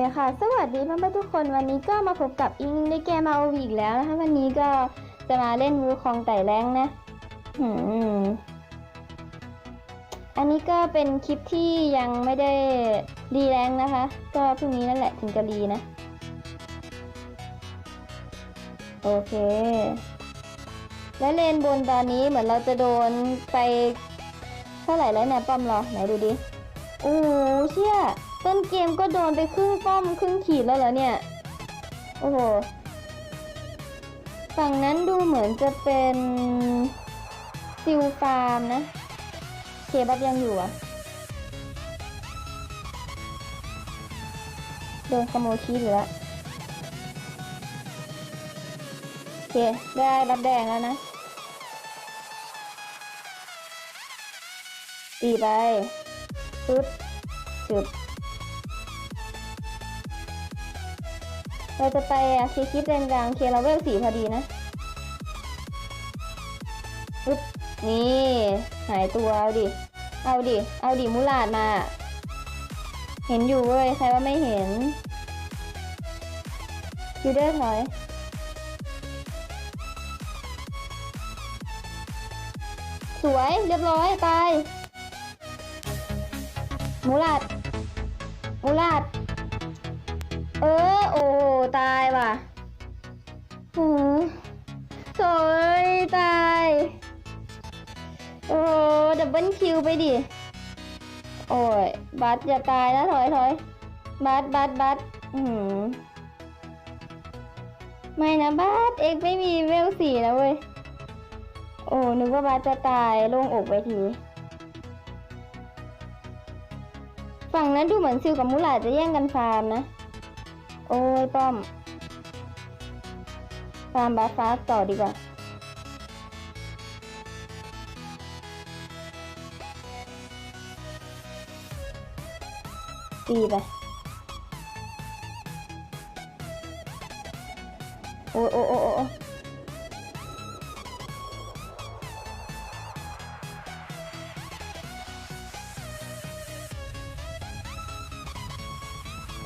เคค่ะ สวัสดีเพื่อนๆทุกคนวันนี้ก็มาพบกับอิงในเกมเอาอีกแล้วนะคะ วันนี้ก็จะมาเล่นวูคองไต่แรงนะหืมอันนี้ก็เป็นคลิปที่ยังไม่ได้รีแรงนะคะ ก็พรุ่งนี้นั่นแหละถึงจะรีนะ โอเค และเลนบนตอนนี้เหมือนเราจะโดนไปเท่าไหร่แล้วเนี่ยป้อมรอไหนดูดิโอ้เชี่ย ต้นเกมก็โดนไปครึ่งป้อมครึ่งขีดแล้วเหรอเนี่ย โอ้โห ฝั่งนั้นดูเหมือนจะเป็นซิลฟาร์มนะ เคบับยังอยู่อะ โดนขโมยคีย์เหลือโอเค ได้รับแดงแล้วนะตีไปปึ๊บจุด เราจะไปอะเคคิดแรงกลางเคเราเวลสีพอดีนะปึ๊บนี่หายตัวเอาดิ เอาดิ เอาดิมุลาดมา เห็นอยู่เว้ย ใครว่าไม่เห็นคิวเดอร์ถอยสวยเรียบร้อย ตายมูลาดมูลาด เออ โอ้ตายว่ะหือโถยตาย โอ้ดับเบิลคิวไปดิ โอ้ย บัสอย่าตายนะถอยถอยบัสบัสบัสอืมไม่นะบัสเอกไม่มีเวลสี่นะเว้ย โอ้ นึกว่าบัสจะตายโล่งอกไปที ฝั่งนั้นดูเหมือนซิลกับมูหลาจะแย่งกันฟาร์มนะ โอ้ยป้อมฟามบาฟ้าต่อดีกว่า ตีไป โอ้โอ้โอ้โอ้ย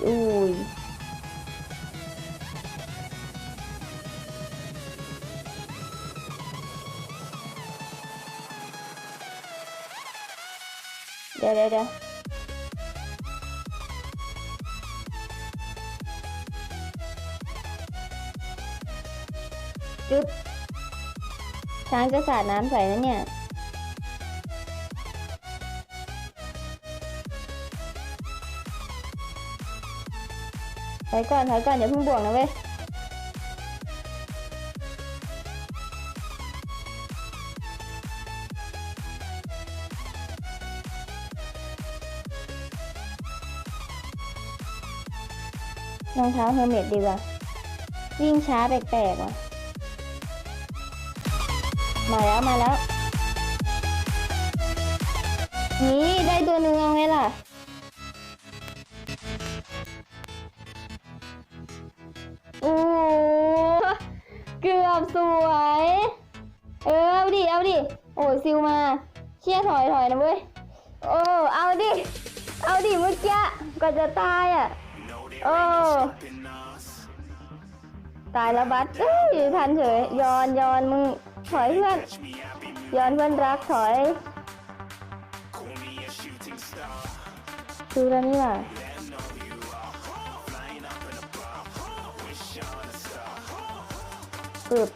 อุ้ เดี๋ยวเดี๋ยวเดี๋ยวจุ๊บช้างจะสาดน้ำใส่นะเนี่ยถอยก่อนถอยก่อนอย่าเพิ่งบวกนะเว้ย รองเท้าเฮอร์เมดดีกว่าวิ่งช้าแปลกๆว่ะ มาแล้วมาแล้ว นี่ได้ตัวหนึ่งเอาไงล่ะ โอ้เกือบสวย เออเอาดิ เอาดิ โอ้ซิวมา เชี่ยถอยถอยนะเว้ย โอ้ เอาดิ เอาดิเมื่อกี้ก่อนจะตายอะ โอ้ ตายแล้วบัสเอ้ยทันเฉยยอนยอนมึงถอยเพื่อนยอนเพื่อนรักถอยคือแล้วนี่ว่ะปึบ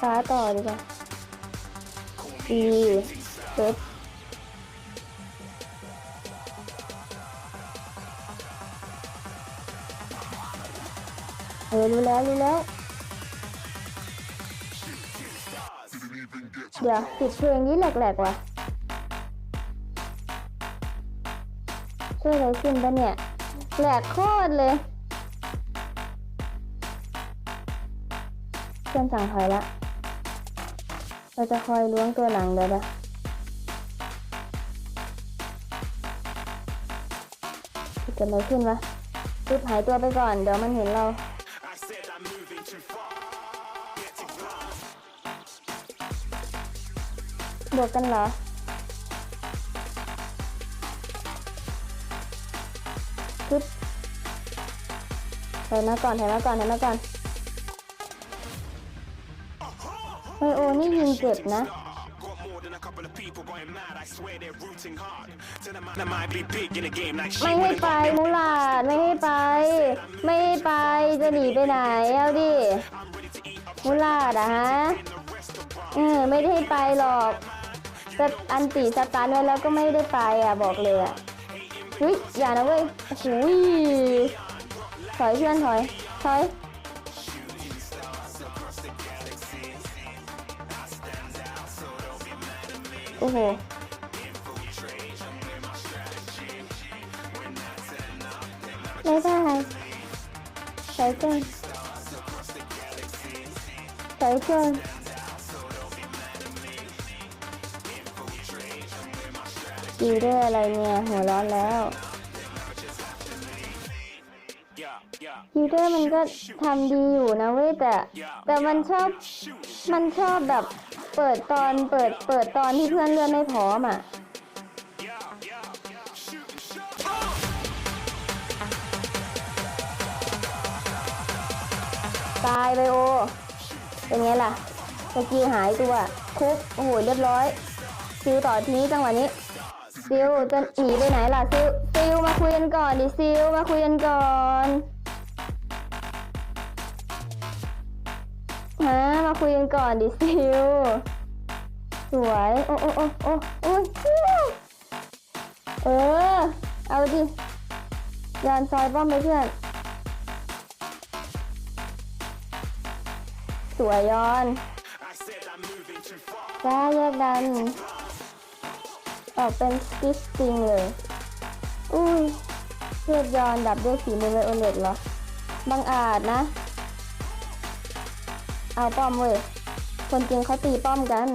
ฟ้าต่อดีกว่าดีปึ๊บ ออรู้แล้วรู้แล้ว เดี๋ยวติดเพลงนี้แหลกๆว่ะช่วยอะไรขึ้นปะเนี่ยแหลกโคตรเลยเพื่อนสั่งถอยละ เราจะคอยล้วงตัวหลังเดี๋ยวนะเกิดอะไรขึ้นวะรีบหายตัวไปก่อน เดี๋ยวมันเห็นเรา บวกกันเหรอ ปึ๊บถอยมาก่อนถอยมาก่อนถอยมาก่อนไบโอนี่ยิงเจ็บนะ ไม่ให้ไปมูลาดไม่ให้ไป ไม่ให้ไปจะหนีไปไหนเอาดิมูลาดอะฮะเออไม่ได้ให้ไปหรอก จะอันตีสตาร์ทไว้แล้วก็ไม่ได้ไปอะบอกเลยอะเฮ้ยอย่านะเว้ยโอ้โหถอยเพื่อนถอยถอยโอ้โหไม่ได้ใช้เกินใช้เกินดีด้วยอะไรเนี่ย หัวร้อนแล้ว Yeah, yeah. ยูเดอร์มันก็ทำดีอยู่นะเว้ยแต่ แต่มันชอบมันชอบแบบเปิดตอนเปิดเปิดตอนที่เพื่อนเลื่อนไม่พร้อมอะตายไปโอ เป็นไงล่ะตะกี้หายตัว คุก โอ้โห เรียบร้อยซิลต่อทีนี้จังหวะนี้ ซิลจะหนีไปไหนล่ะซิลซิลมาคุยกันก่อนดิซิลมาคุยกันก่อนฮะมาคุยกันก่อนดิซิลสวยโอ้โอ้โอ้โอ้โอ้ยเออเอาดิยานซอยป้อมไปเพื่อนสวยย้อน I said I'm moving too far. จ้าแยกดัน ออกเป็นสกิสจริงเลย อุ้ยเทียบยอนดับด้วยฝีมือไวโอเลตเหรอ บังอาจนะ เอาป้อมเว้ย คนจริงเขาตีป้อมกัน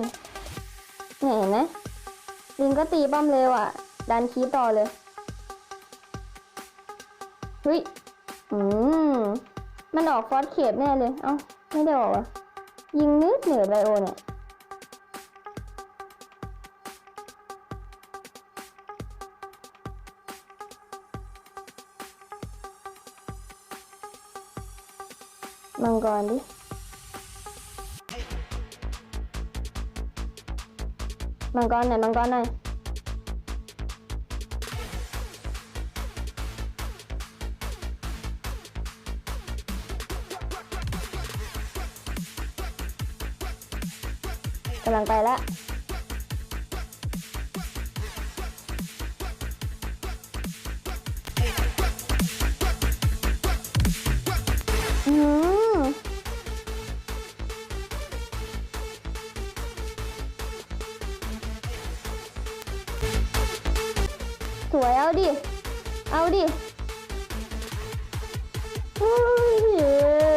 เห็นไหมลิงก็ตีป้อมเร็วอะ ดันคีต่อเลยเฮ้ย อืม มันออกฟอสเขตแน่เลย เอ้า ไม่ได้ออกเหรอยิงนิดเหนือไบโอเนี่ย มังกรดิ มังกรหน่อยมังกรหน่อยกำลังไปแล้ว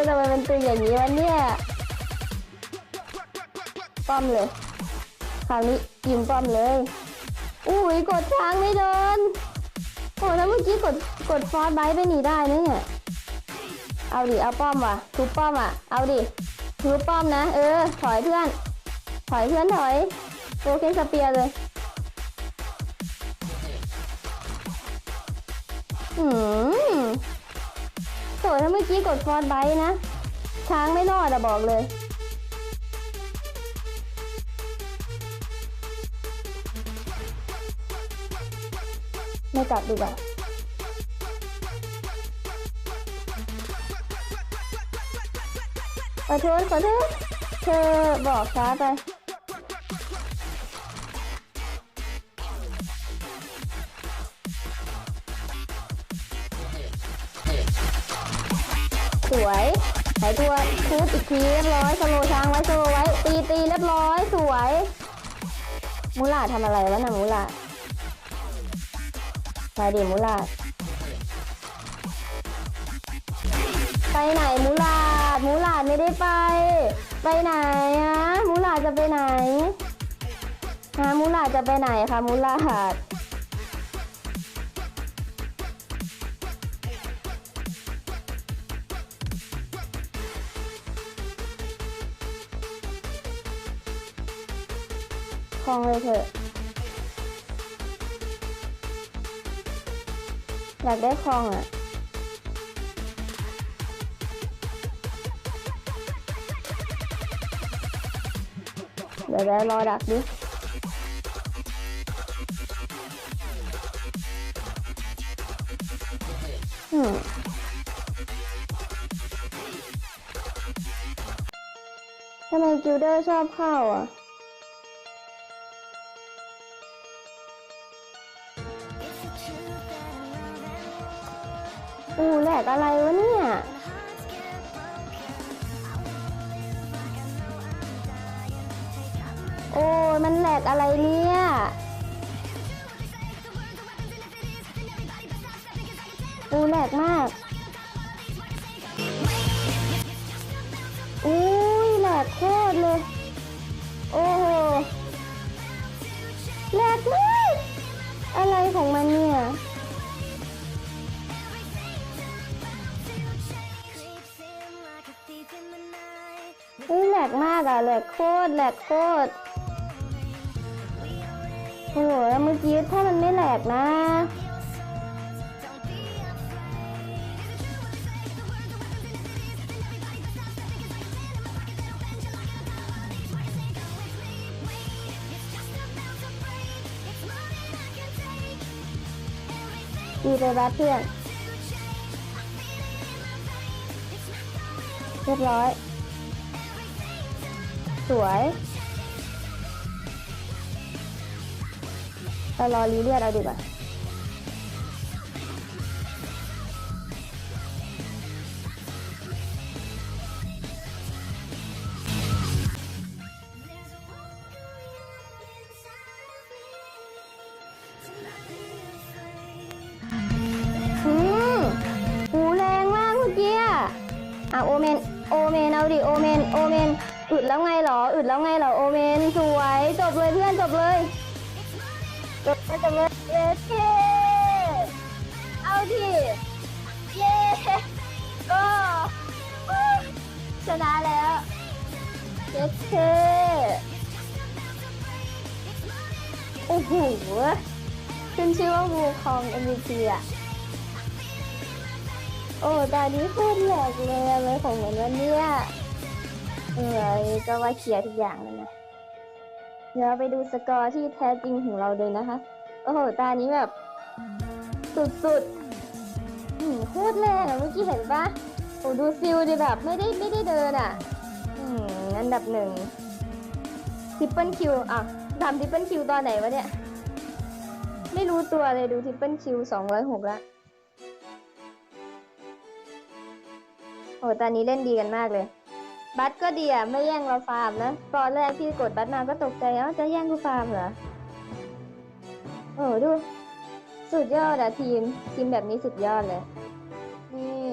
ทำไมมันตึงอย่างนี้วะเนี่ยป้อมเลยคราวนี้ยิงป้อมเลยอุ้ยกดช้างไม่โดนโอ้แล้วเมื่อกี้กดกดฟอสไบท์ไปหนีได้นะเนี่ยเอาดิเอาป้อมว่ะทุบป้อมอะเอาดิทุบป้อมนะ เออถอยเพื่อน ถอยเพื่อนถอยโอเคสเปียร์เลยอืม โถถ้าเมื่อกี้กดฟอร์ไบท์นะ ช้างไม่รอดอะบอกเลย ไม่กลับดีกว่าขอโทษขอโทษเธอบอกช้าไป วยหายตัวทุบอีกทีเรียบร้อยสโลช้างไว้สโลไว้ ตีตีเรียบร้อยสวย มูลาดทำอะไรวะนะมูลาดมาดิมูลาดไปไหนมูลาดมูลาดไม่ได้ไป ไปไหนอะมูลาดจะไปไหนฮะมูลาดจะไปไหนคะมูลาด องเลยเถอะ อยากได้คลองอะเดี๋ยวได้รอดักดิอืมทำไมกิลเดอร์ชอบเข้าอะ อูแหลกอะไรวะเนี่ย โอ้มันแหลกอะไรเนี่ยอูแหลกมาก อุ้ยแหลกมากอะแหลกโคตรแหลกโคตรโอ้โหแล้วเมื่อกี้ถ้ามันไม่แหลกนะดีไปบัสเพื่อนเรียบร้อย สวยเรารอรีเลียดเอาดีกว่าอืมหูแรงมากเมื่อกี้อะอะโอเมน โอเมน เอาดิ โอเมน โอเมน อึดแล้วไงเหรอ อึดแล้วไงเหรอโอเมนสวย จบเลยเพื่อนจบเลย จบเลยจบเลยเย้เท่เอาดิเย้ก็ชนะแล้วเย้เท่โอ้โหขึ้นชื่อว่าวูคอง MVP อะโอ้ตอนนี้โคตรแหลกเลยอะไรของเหมันวะเนี่ย เออก็ว่าเคลียร์ทุกอย่างแล้วนะเดี๋ยวเราไปดูสกอร์ที่แท้จริงของเราเลยนะคะ โอ้โห ตานี้แบบ สุดๆอืมโคตรแรงอะเมื่อกี้เห็นปะโอ้ดูซิลดิแบบไม่ได้ไม่ได้เดินอะอืมอันดับหนึ่งทริปเปิลคิวอะทำทริปเปิลคิวตอนไหนวะเนี่ย ไม่รู้ตัวเลยดูทริปเปิลคิวสองร้อยหกละโอ้ตอนนี้เล่นดีกันมากเลย บัตก็ดีอะไม่แย่งเราฟาร์มนะตอนแรกที่กดบัตมาก็ตกใจเอ้าจะแย่งกูฟาร์มเหรอโอ้ดู สุดยอดอะทีม ทีมแบบนี้สุดยอดเลย นี่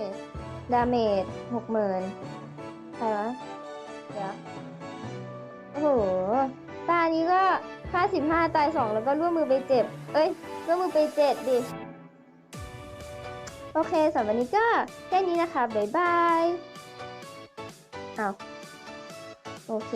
ดาเมจหกหมื่นใครวะ เดี๋ยว โอ้โห ตานี้ก็ห้าสิบห้าตายสองแล้วก็ร่วมมือไปเจ็บ เอ้ยร่วมมือไปเจ็ดดิ โอเคสำหรับวันนี้ก็แค่นี้นะคะ บ๊ายบาย อ้าวโอเค